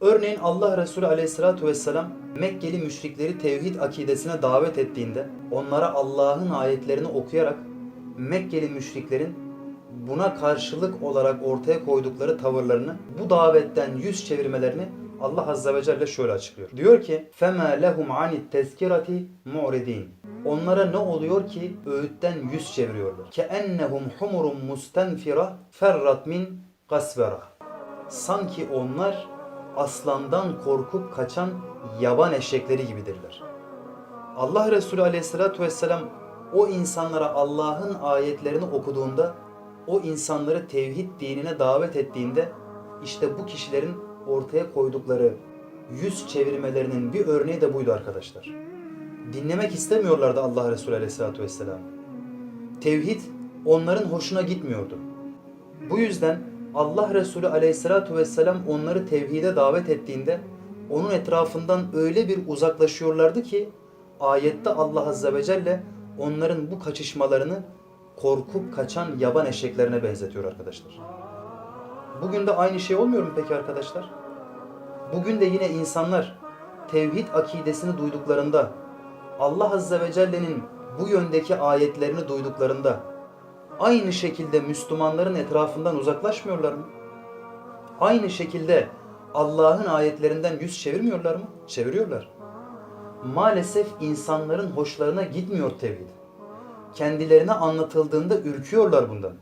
Örneğin Allah Resulü aleyhissalatu vesselam Mekkeli müşrikleri tevhid akidesine davet ettiğinde onlara Allah'ın ayetlerini okuyarak Mekkeli müşriklerin buna karşılık olarak ortaya koydukları tavırlarını bu davetten yüz çevirmelerini Allah Azze ve Celle şöyle açıklıyor. Diyor ki فَمَا لَهُمْ عَنِ التَّذْكِرَةِ مُعْرِد۪ينَ Onlara ne oluyor ki öğütten yüz çeviriyorlar. كَأَنَّهُمْ حُمُرٌ مُسْتَنْفِرَةٌ فَرَّتْ مِنْ قَسْوَرَةٍ Sanki onlar aslandan korkup kaçan yaban eşekleri gibidirler. Allah Resulü Aleyhisselatü vesselam o insanlara Allah'ın ayetlerini okuduğunda, o insanları tevhid dinine davet ettiğinde işte bu kişilerin ortaya koydukları yüz çevirmelerinin bir örneği de buydu arkadaşlar. Dinlemek istemiyorlardı Allah Resulü Aleyhisselatü vesselam. Tevhid onların hoşuna gitmiyordu. Bu yüzden Allah Resulü Aleyhisselatü vesselam onları tevhide davet ettiğinde onun etrafından öyle bir uzaklaşıyorlardı ki ayette Allah Azze ve Celle onların bu kaçışmalarını korkup kaçan yaban eşeklerine benzetiyor arkadaşlar. Bugün de aynı şey olmuyor mu peki arkadaşlar? Bugün de yine insanlar tevhid akidesini duyduklarında Allah Azze ve Celle'nin bu yöndeki ayetlerini duyduklarında aynı şekilde Müslümanların etrafından uzaklaşmıyorlar mı? Aynı şekilde Allah'ın ayetlerinden yüz çevirmiyorlar mı? Çeviriyorlar. Maalesef insanların hoşlarına gitmiyor tevhid. Kendilerine anlatıldığında ürküyorlar bundan.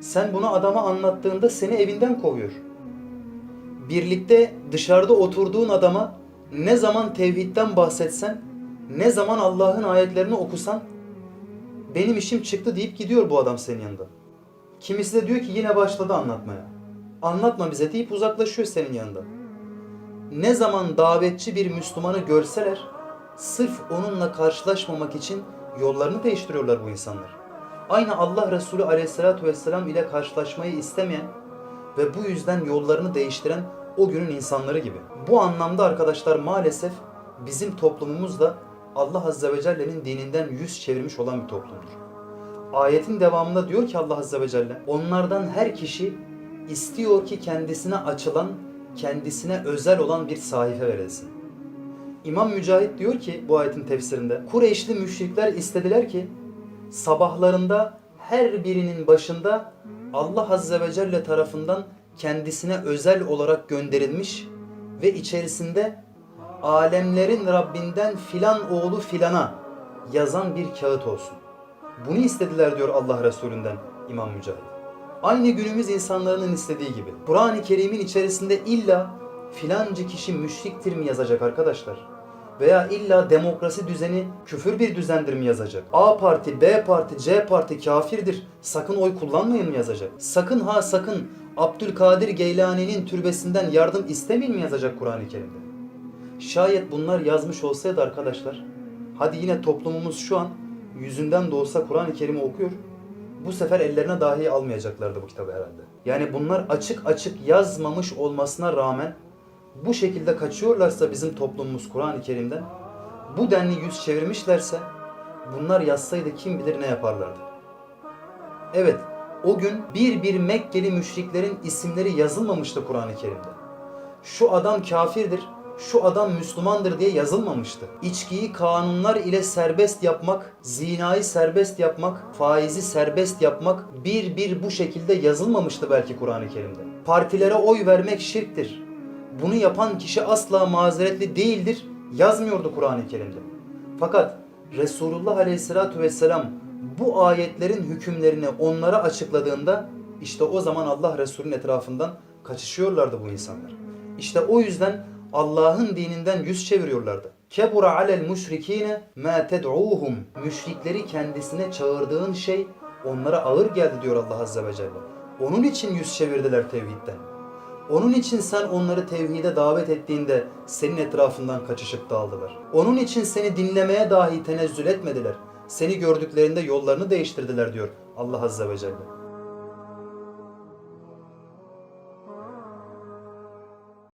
Sen bunu adama anlattığında seni evinden kovuyor. Birlikte dışarıda oturduğun adama ne zaman tevhidden bahsetsen, ne zaman Allah'ın ayetlerini okusan benim işim çıktı deyip gidiyor bu adam senin yanında. Kimisi de diyor ki yine başladı anlatmaya. Anlatma bize deyip uzaklaşıyor senin yanında. Ne zaman davetçi bir Müslümanı görseler sırf onunla karşılaşmamak için yollarını değiştiriyorlar bu insanlar. Aynı Allah Resulü Aleyhisselatü vesselam ile karşılaşmayı istemeyen ve bu yüzden yollarını değiştiren o günün insanları gibi. Bu anlamda arkadaşlar maalesef bizim toplumumuz da Allah Azze ve Celle'nin dininden yüz çevirmiş olan bir toplumdur. Ayetin devamında diyor ki Allah Azze ve Celle, onlardan her kişi istiyor ki kendisine açılan, kendisine özel olan bir sahife verilsin. İmam Mücahit diyor ki bu ayetin tefsirinde, Kureyşli müşrikler istediler ki sabahlarında her birinin başında Allah Azze ve Celle tarafından kendisine özel olarak gönderilmiş ve içerisinde alemlerin Rabbinden filan oğlu filana yazan bir kağıt olsun. Bunu istediler diyor Allah Resulünden İmam Mücahit. Aynı günümüz insanların istediği gibi. Kur'an-ı Kerim'in içerisinde illa filancı kişi müşriktir mi yazacak arkadaşlar? Veya illa demokrasi düzeni küfür bir düzendir mi yazacak? A parti, B parti, C parti kafirdir. Sakın oy kullanmayın mı yazacak? Sakın ha sakın Abdülkadir Geylani'nin türbesinden yardım istemeyin mi yazacak Kur'an-ı Kerim'de? Şayet bunlar yazmış olsaydı arkadaşlar, hadi yine toplumumuz şu an yüzünden de olsa Kur'an-ı Kerim'i okuyor. Bu sefer ellerine dahi almayacaklardı bu kitabı herhalde. Yani bunlar açık açık yazmamış olmasına rağmen bu şekilde kaçıyorlarsa bizim toplumumuz Kur'an-ı Kerim'den, bu denli yüz çevirmişlerse bunlar yazsaydı kim bilir ne yaparlardı. Evet, o gün bir bir Mekkeli müşriklerin isimleri yazılmamıştı Kur'an-ı Kerim'de. Şu adam kafirdir, şu adam Müslümandır diye yazılmamıştı. İçkiyi kanunlar ile serbest yapmak, zinayı serbest yapmak, faizi serbest yapmak bir bir bu şekilde yazılmamıştı belki Kur'an-ı Kerim'de. Partilere oy vermek şirktir. Bunu yapan kişi asla mazeretli değildir yazmıyordu Kur'an-ı Kerim'de. Fakat Resulullah Aleyhisselatü Vesselam bu ayetlerin hükümlerini onlara açıkladığında işte o zaman Allah Resulü'nün etrafından kaçışıyorlardı bu insanlar. İşte o yüzden Allah'ın dininden yüz çeviriyorlardı. Kebura alel müşrikine ma ted'uhum. Müşrikleri kendisine çağırdığın şey onlara ağır geldi diyor Allah Azze ve Celle. Onun için yüz çevirdiler tevhidden. Onun için sen onları tevhide davet ettiğinde senin etrafından kaçışıp dağıldılar. Onun için seni dinlemeye dahi tenezzül etmediler. Seni gördüklerinde yollarını değiştirdiler diyor Allah Azze ve Celle.